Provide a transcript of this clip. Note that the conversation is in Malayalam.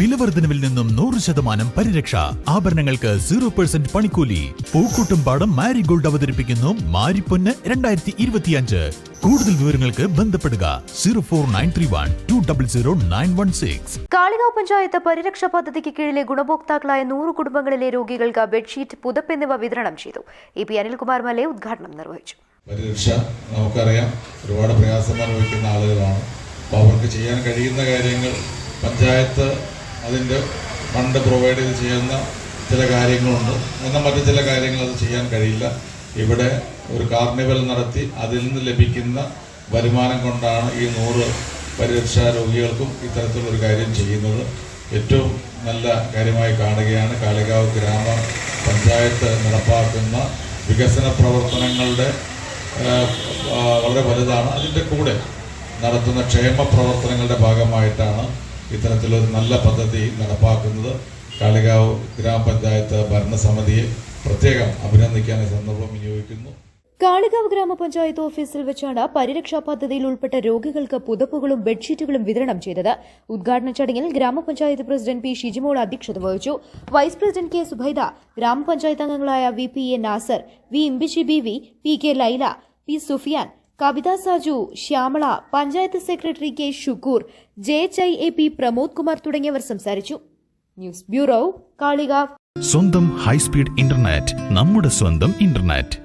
വിലവർദ്ധനവിൽ നിന്നും നൂറ് ശതമാനം പരിരക്ഷ. ആഭരണങ്ങൾക്ക് സീറോ പെർസെന്റ് പണിക്കൂലി. പൂക്കൂട്ടും പാടം മാരിഗോൾഡ് അവതരിപ്പിക്കുന്നു മാരിപ്പൊന്ന് രണ്ടായിരത്തി ഇരുപത്തിയഞ്ച് കൂടുതൽ വിവരങ്ങൾക്ക് ബന്ധപ്പെടുക zero four nine three one two double zero nine one six. Kalikavu panchayat പരിരക്ഷ പദ്ധതിക്ക് കീഴിലെ ഗുണഭോക്താക്കളായ നൂറ് കുടുംബങ്ങളിലെ രോഗികൾക്ക് ബെഡ്ഷീറ്റ് പുതപ്പ് എന്നിവ വിതരണം ചെയ്തു. ഇ പി അനിൽകുമാർ മലയെ ഉദ്ഘാടനം നിർവഹിച്ചു. പരിരക്ഷ നമുക്കറിയാം. ഒരുപാട് പ്രയാസം അനുഭവിക്കുന്ന ആളുകളാണ്. അപ്പോൾ അവർക്ക് ചെയ്യാൻ കഴിയുന്ന കാര്യങ്ങൾ പഞ്ചായത്ത് അതിന്റെ ഫണ്ട് പ്രൊവൈഡ് ചെയ്യുന്ന ചില കാര്യങ്ങളുണ്ട്. എന്നാൽ മറ്റു ചില കാര്യങ്ങൾ അത് ചെയ്യാൻ കഴിയില്ല. ഇവിടെ ഒരു കാർണിവൽ നടത്തി അതിൽ നിന്ന് ലഭിക്കുന്ന വരുമാനം കൊണ്ടാണ് ഈ നൂറ് പരിരക്ഷാ രോഗികൾക്കും ഇത്തരത്തിലൊരു കാര്യം ചെയ്യുന്നത്. ഏറ്റവും നല്ല കാര്യമായി കാണുകയാണ് കാളികാവ് ഗ്രാമ പഞ്ചായത്ത് നടപ്പാക്കുന്ന വികസന പ്രവർത്തനങ്ങളുടെ വളരെ വലുതാണ്. അതിന്റെ കൂടെ നടത്തുന്ന ക്ഷേമ പ്രവർത്തനങ്ങളുടെ ഭാഗമായിട്ടാണ് ഇത്തരത്തിലൊരു നല്ല പദ്ധതി നടപ്പാക്കുന്നത് കാളികാവ് ഗ്രാമപഞ്ചായത്ത് ഭരണസമിതിയെ പ്രത്യേകം അഭിനന്ദിക്കാൻ സന്ദർഭം വിനിയോഗിക്കുന്നു. കാളികാവ് ഗ്രാമപഞ്ചായത്ത് ഓഫീസിൽ വെച്ചാണ് പരിരക്ഷാ പദ്ധതിയിൽ ഉൾപ്പെട്ട രോഗികൾക്ക് പുതപ്പുകളും ബെഡ്ഷീറ്റുകളും വിതരണം ചെയ്തത്. ഉദ്ഘാടന ചടങ്ങിൽ ഗ്രാമപഞ്ചായത്ത് പ്രസിഡന്റ് പി ഷിജിമോൾ അധ്യക്ഷത വഹിച്ചു. വൈസ് പ്രസിഡന്റ് കെ സുബൈദ ഗ്രാമപഞ്ചായത്ത് അംഗങ്ങളായ V P A Nasar V Imbichi B V P K Laila P Sufiyan Kavitha Saju Shyamala panchayat secretary K Shukkur J H I A P Pramod Kumar തുടങ്ങിയവർ സംസാരിച്ചു. News bureau Kalikavu. സ്വന്തം ഹൈസ്പീഡ് ഇന്റർനെറ്റ് നമ്മുടെ സ്വന്തം ഇന്റർനെറ്റ്.